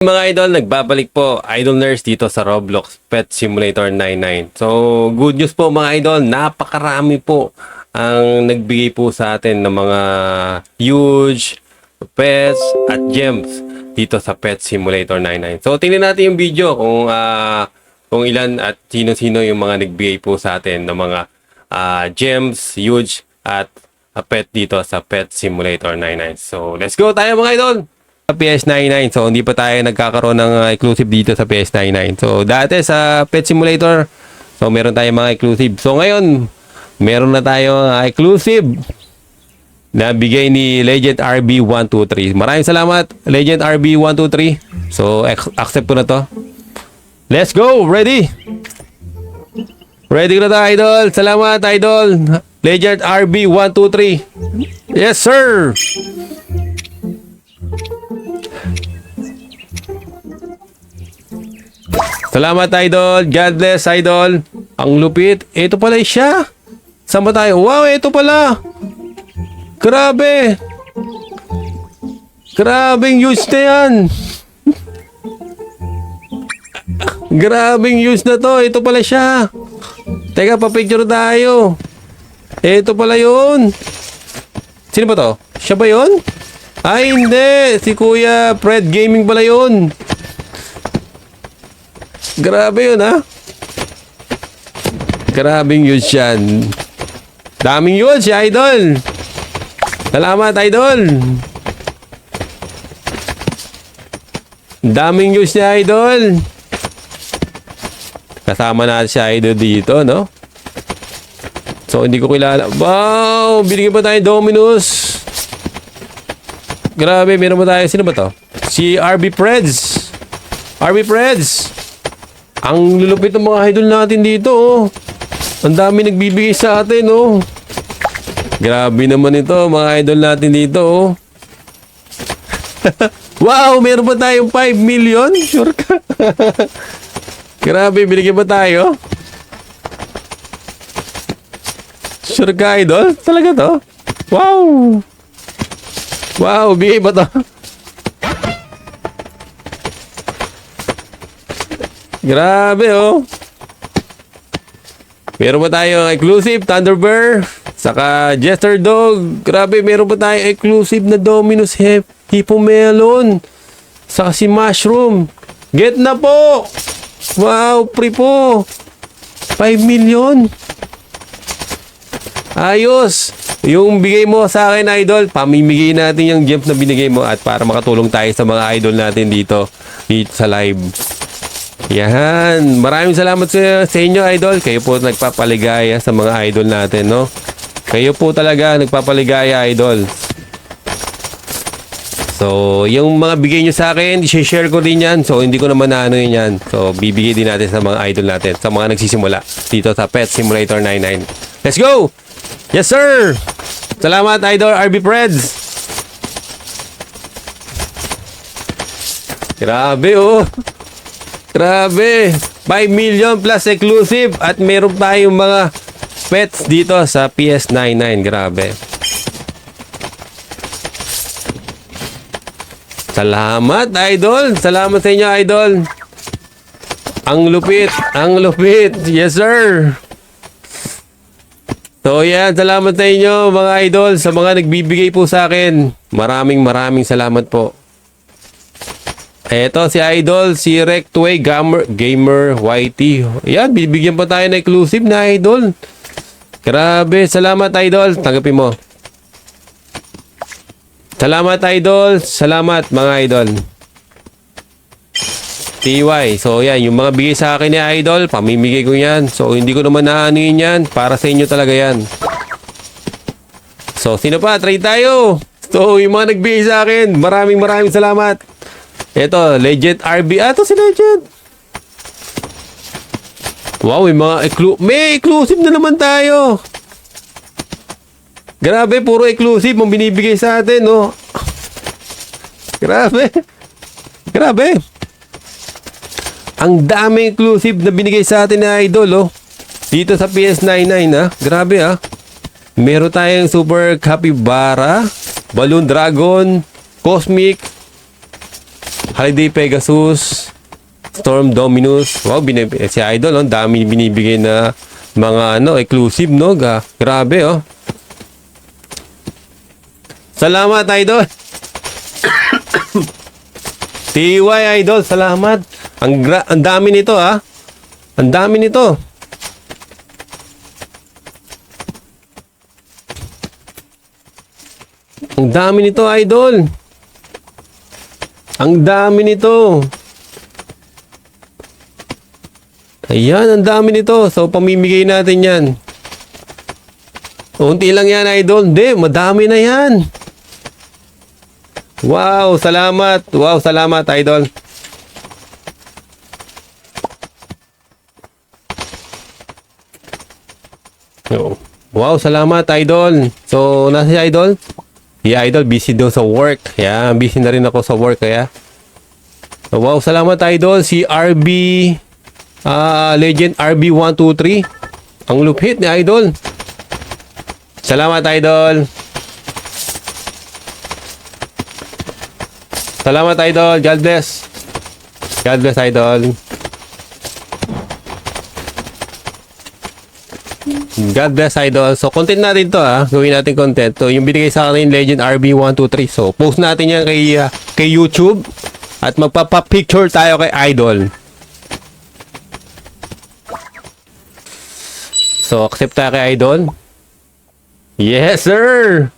Mga idol, nagbabalik po Idol Nurse dito sa Roblox Pet Simulator 99. So, good news po mga idol, napakarami po ang nagbigay po sa atin ng mga huge pets at gems dito sa Pet Simulator 99. So, tingnan natin yung video kung ah, kung ilan at sino-sino yung mga nagbigay po sa atin ng mga ah, gems, huge at ah, pet dito sa Pet Simulator 99. So, let's go tayo mga idol! Sa PS99. So, hindi pa tayo nagkakaroon ng uh, exclusive dito sa PS99. So, dati sa Pet Simulator, so meron tayong mga exclusive. So, ngayon, meron na tayong uh, exclusive na bigay ni Legend RB123. Maraming salamat, Legend RB123. So, accept ko na to. Let's go! Ready? Ready na tayo, idol. Salamat, idol. Legend RB123. Yes, sir! Salamat, Idol. God bless, Idol. Ang lupit. Ito pala siya. Saan ba tayo? Wow, ito pala. Grabe. Grabing huge na yan. Grabing huge na to. Ito pala siya. Teka, papicture tayo. Ito pala yun. Sino ba to? Siya ba yun? Ay, hindi. Si Kuya Fred Gaming pala yun. Grabe yun, ha? Grabing yun yan. Daming yun si Idol. Salamat, Idol. Daming news ni Idol. Kasama natin si Idol dito, no? So, hindi ko kilala. Wow! Binigyan pa tayo Dominus. Grabe, meron ba tayo? Sino ba to? Si RB Preds. RB Preds. Ang lulupit ng mga idol natin dito, oh. Ang dami nagbibigay sa atin, oh. Grabe naman ito, mga idol natin dito, oh. wow, meron pa tayong 5 million? Sure ka? Grabe, binigyan pa tayo? Sure ka, idol? Talaga to? Wow! Wow, bigay ba to? Grabe, oh. Meron pa tayong exclusive Thunderbird, saka Jester Dog. Grabe, meron pa tayong exclusive na Dominus Hip, Hippo Melon, saka si Mushroom. Get na po! Wow, free po! 5 million! Ayos! Yung bigay mo sa akin, idol, pamimigay natin yung gems na binigay mo at para makatulong tayo sa mga idol natin dito, dito sa live. Yan. Maraming salamat sa, sa inyo, idol. Kayo po nagpapaligaya sa mga idol natin, no? Kayo po talaga nagpapaligaya, idol. So, yung mga bigay nyo sa akin, i-share ko din yan. So, hindi ko naman na ano yun yan. So, bibigay din natin sa mga idol natin, sa mga nagsisimula dito sa Pet Simulator 99. Let's go! Yes, sir! Salamat, idol RB Preds! Grabe, oh! Grabe! 5 million plus exclusive at meron tayong mga pets dito sa PS99. Grabe. Salamat, idol! Salamat sa inyo, idol! Ang lupit! Ang lupit! Yes, sir! So, yan. Salamat sa inyo, mga idol, sa mga nagbibigay po sa akin. Maraming maraming salamat po. Eto si Idol, si Rectway Gamer, Gamer YT. Yan, bibigyan pa tayo ng exclusive na Idol. Grabe, salamat Idol. Tanggapin mo. Salamat Idol. Salamat mga Idol. TY. So yan, yung mga bigay sa akin ni Idol, pamimigay ko yan. So hindi ko naman naanuin yan. Para sa inyo talaga yan. So sino pa? Try tayo. So yung mga nagbigay sa akin, maraming maraming salamat. Ito, Legend RB. Ah, ito si Legend. Wow, may mga exclu may exclusive na naman tayo. Grabe, puro exclusive ang binibigay sa atin, no? Grabe. Grabe. Ang dami exclusive na binigay sa atin na idol, oh. Dito sa PS99, ha? Grabe, ha? Meron tayong Super Capybara, Balloon Dragon, Cosmic, Holiday Pegasus, Storm Dominus. Wow, binib eh, si Idol, oh, dami binibigay na mga ano, exclusive, no? Ga grabe, oh. Salamat, Idol. TY Idol, salamat. Ang, ang dami nito, ah. Ang dami nito. Ang dami nito, Idol. Ang dami nito. Ayan, ang dami nito. So, pamimigay natin yan. Unti lang yan, Idol. Hindi, madami na yan. Wow, salamat. Wow, salamat, Idol. Yo. Wow, salamat, Idol. So, nasa si Idol? Si Idol, busy daw sa work. Yeah, busy na rin ako sa work, kaya. Wow, salamat, Idol. Si RB, ah, Legend RB123. Ang lupit ni Idol. Salamat, Idol. Salamat, Idol. God bless. God bless, Idol. God bless, Idol. So, content natin to, ha. Gawin natin content. So, yung binigay sa akin Legend RB123. So, post natin yan kay, ah, kay YouTube. At magpapa-picture tayo kay Idol. So, accept tayo kay Idol. Yes, sir!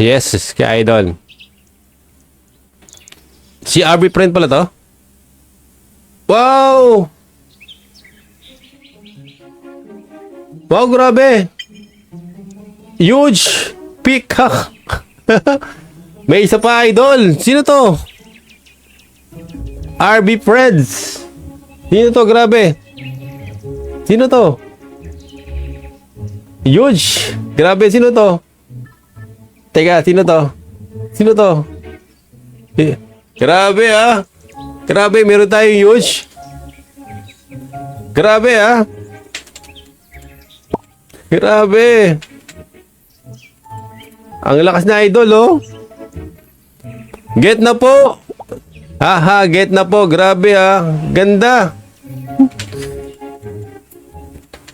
Yes, kay Idol. Si RB friend pala to? Wow! Wow, grabe! Huge! Peacock! May isa pa, Idol! Sino to? RB Friends! Sino to? Grabe! Sino to? Huge! Grabe, sino to? Teka, sino to? Sino to? Eh, Grabe ah! Grabe, meron tayong huge! Grabe ah! Grabe! Ang lakas na idol oh! Get na po! Haha, get na po. Grabe ah. Ganda.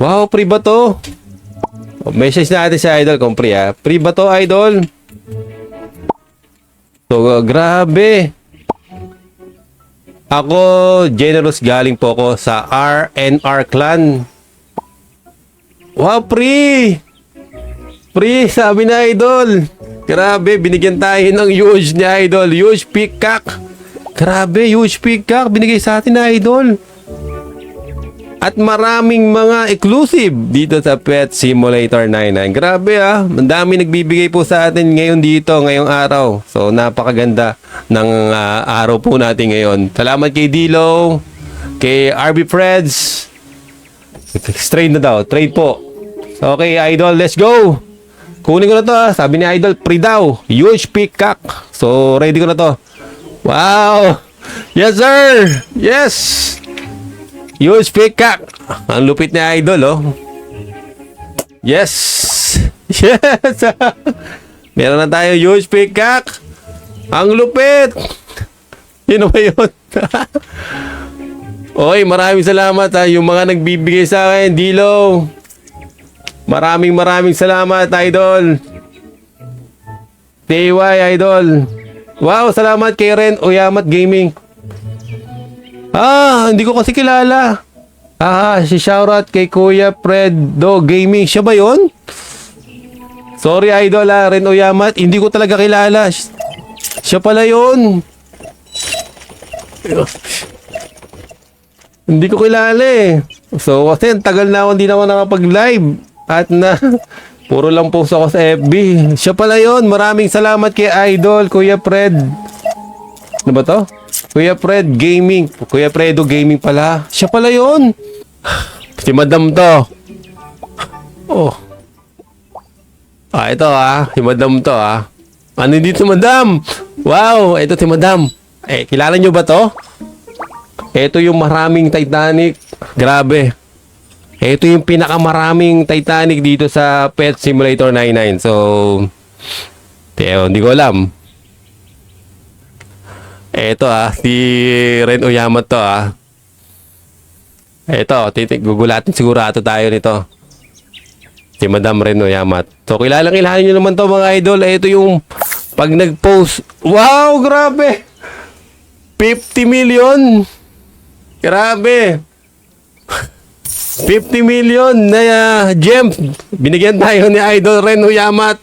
Wow, free ba to? Oh, Message natin sa idol kung free ah. Free ba to idol? So, uh, grabe. Ako, generous galing po ko sa RNR clan. Wow, free! Free, sabi na idol. Grabe, binigyan tayo ng huge ni idol. Huge peacock. Grabe, huge peacock. Binigay sa atin na idol. At maraming mga exclusive dito sa Pet Simulator 99. Grabe ah, ang dami nagbibigay po sa atin ngayon dito, ngayong araw. So napakaganda ng ah, araw po natin ngayon. Salamat kay Dilo, kay RB Freds. Trade na daw, trade po. Okay, Idol, let's go! Kunin ko na to ah. Sabi ni Idol, free daw. Huge peacock. So, ready ko na to. Wow! Yes, sir! Yes! Huge peacock. Ang lupit ni Idol, oh. Yes! Yes! Meron na tayo huge peacock. Ang lupit! Sino ba yun? Oy, maraming salamat ha. Yung mga nagbibigay sa akin, Dilo. Maraming maraming salamat, Idol. TY, Idol. Wow, salamat kay Ren Oyamat Gaming. Ah, hindi ko kasi kilala. Ah, si shoutout kay Kuya Fredo Gaming. Siya ba yon? Sorry, Idol ah, Ren Oyamat. Hindi ko talaga kilala. Siya pala yon. Hindi ko kilala eh. So, kasi ang tagal na ako hindi na ako nakapag-live. At na, puro lang post ako sa FB. Siya pala yon. Maraming salamat kay Idol, Kuya Fred. Ano ba to? Kuya Fred Gaming. Kuya Fredo Gaming pala. Siya pala yon. Si Madam to. Oh. Ah, ito ah. Si Madam to ah. Ano dito, Madam? Wow, ito si Madam. Eh, kilala nyo ba to? Ito yung maraming Titanic. Grabe. Ito yung pinakamaraming Titanic dito sa Pet Simulator 99. So, teo, hindi ko alam. Eto ah, si Ren Oyamat to ah. Eto, titik, gugulatin sigurado tayo nito. Si Madam Ren Oyamat. So, kilalang ilahan nyo naman to mga idol. Ito yung pag nag-post. Wow, grabe! 50 million! Grabe! 50 million na uh, gems. Binigyan tayo ni Idol Ren Uyamat.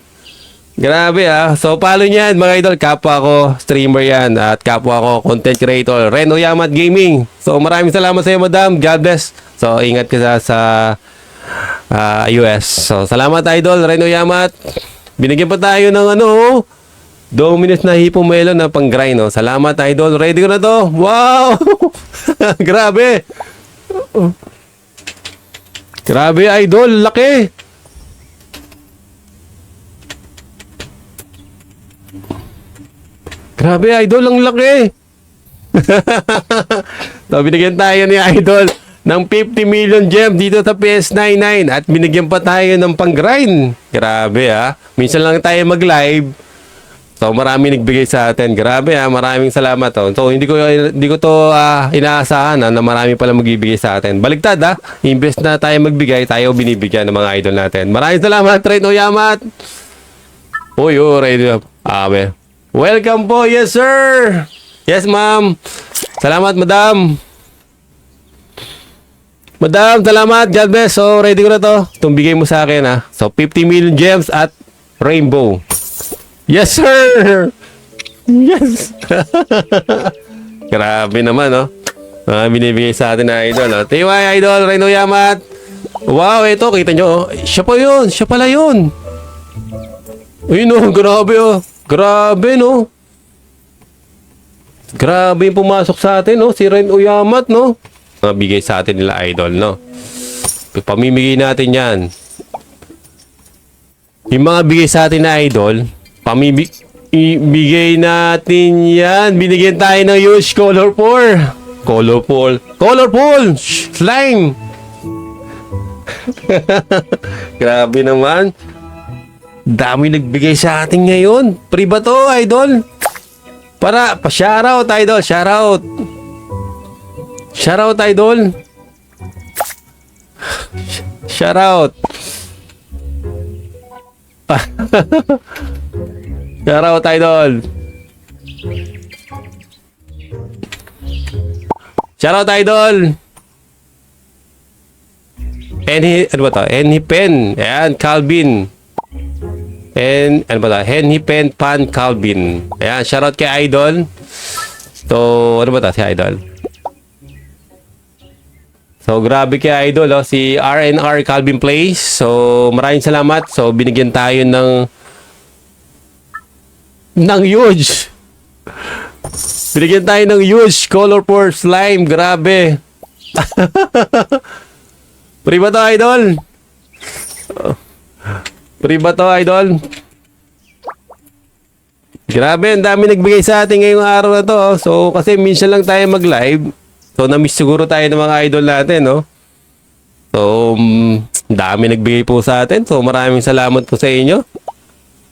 Grabe ah. So follow niyan mga idol. Kapwa ko streamer yan. At kapwa ko content creator. Ren Uyamat Gaming. So maraming salamat sa iyo madam. God bless. So ingat ka sa, sa ah, US. So salamat idol Ren Uyamat. Binigyan pa tayo ng ano oh. Dominus na hipo melon na pang grind no. Salamat idol. Ready ko na to. Wow! Grabe. Grabe, idol. Laki. Grabe, idol. Ang laki. so, binigyan tayo ni idol ng 50 million gem dito sa PS99 at binigyan pa tayo ng pang-grind. Grabe, ha. Minsan lang tayo mag-live. So marami nagbigay sa atin. Grabe ah, maraming salamat oh. So hindi ko hindi ko to ah, inaasahan ah, na marami pala magbibigay sa atin. Baligtad ah, imbes na tayo magbigay, tayo binibigyan ng mga idol natin. Maraming salamat, Train Oyamat. Uy, oh, radio. Abe. Welcome po, yes sir. Yes ma'am. Salamat madam. Madam, salamat. God bless. So, ready ko na to. Itong bigay mo sa akin, ha. So, 50 million gems at rainbow. Yes, sir! Yes! Grabe naman, no? Ah, binibigay sa atin na idol, no? TY Idol, Reno Yamat! Wow, ito, kita nyo, oh. Siya pa yun! Siya pala yun! Ayun, oh, grabe, oh. Grabe, no? Grabe yung pumasok sa atin, no? Si Ren Uyamat, no? Nabigay sa atin nila idol, no? Pamimigay natin yan. Yung mga bigay sa atin na idol, pamibigay natin yan. Binigyan tayo ng huge colorful. Colorful. Colorful! Shh, Slime! Grabe naman. Dami nagbigay sa atin ngayon. Free ba to, idol? Para, pa-shoutout, idol. Shoutout. Shoutout, idol. Shoutout. Shoutout, idol. Shoutout, idol. Henny, ano ba to? Henny Pen. Ayan, Calvin. And, ano ba to? Henny Pen Pan Calvin. Ayan, shoutout kay idol. So, ano ba to? Si idol. So, grabe kay idol, oh, si RNR Calvin Place. So, maraming salamat. So, binigyan tayo ng ng huge. Binigyan tayo ng huge colorful slime. Grabe. Free to, idol? Free to, idol? Grabe, ang dami nagbigay sa atin ngayong araw na to. oh. So, kasi minsan lang tayo mag-live. So, na-miss siguro tayo ng mga idol natin, no? So, mm, dami nagbigay po sa atin. So, maraming salamat po sa inyo.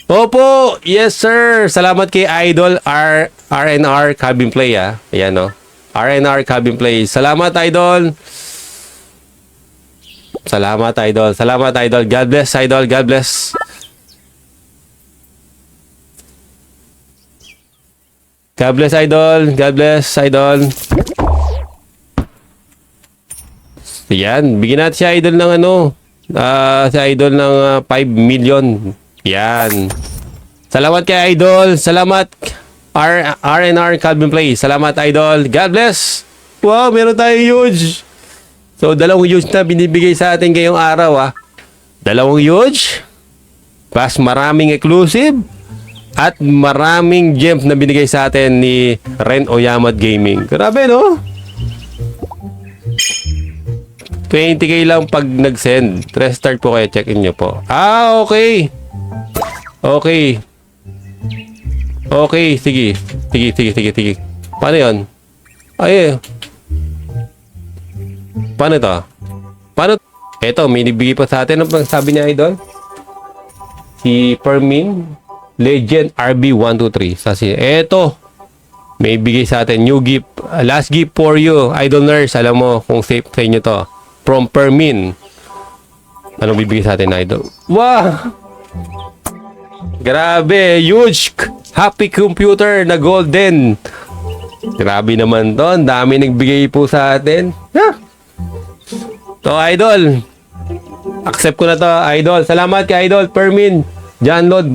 Opo, yes sir. Salamat kay Idol R RNR Cabin Play ah. Ayan no. RNR Cabin Play. Salamat Idol. Salamat Idol. Salamat Idol. God bless Idol. God bless. God bless Idol. God bless Idol. Yan, bigyan natin si Idol ng ano, ah si Idol ng ah, 5 million. Yan. Salamat kay Idol. Salamat R RNR Calvin Play. Salamat Idol. God bless. Wow, meron tayong huge. So, dalawang huge na binibigay sa atin ngayong araw ah. Dalawang huge. Plus maraming exclusive. At maraming gems na binigay sa atin ni Ren Oyamat Gaming. Grabe no? 20k lang pag nag-send. Restart po kayo, check-in nyo po. Ah, okay. Okay. Okay, sige. Sige, sige, sige, sige. Paano yun? Ay, eh. Paano to? Paano? Eto, may nibigay pa sa atin. Ano bang sabi niya, Idol? Si Fermin Legend RB123. Sa si Eto. may bigay sa atin new gift. Last gift for you, Idol Nurse. Alam mo kung safe sa inyo to. From Permin. Anong bibigay sa atin, Idol? Wow! Grabe, huge happy computer na golden. Grabe naman to. Ang dami nagbigay po sa atin. Ha? To, Idol. Accept ko na to, Idol. Salamat kay Idol. Permin. John Lord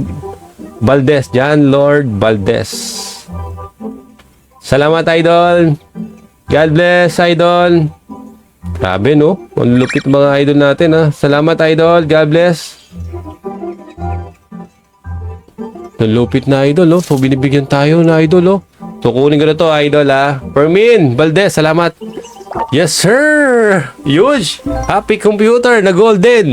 Valdez. John Lord Valdez. Salamat, Idol. God bless, Idol. Grabe, no? Ang lupit mga idol natin, ha? Salamat, Idol. God bless. Lupit na idol, oh. So, binibigyan tayo na idol, oh. So, kunin ko na to, idol, ha. Permin, Valdez, salamat. Yes, sir! Huge! Happy computer na golden!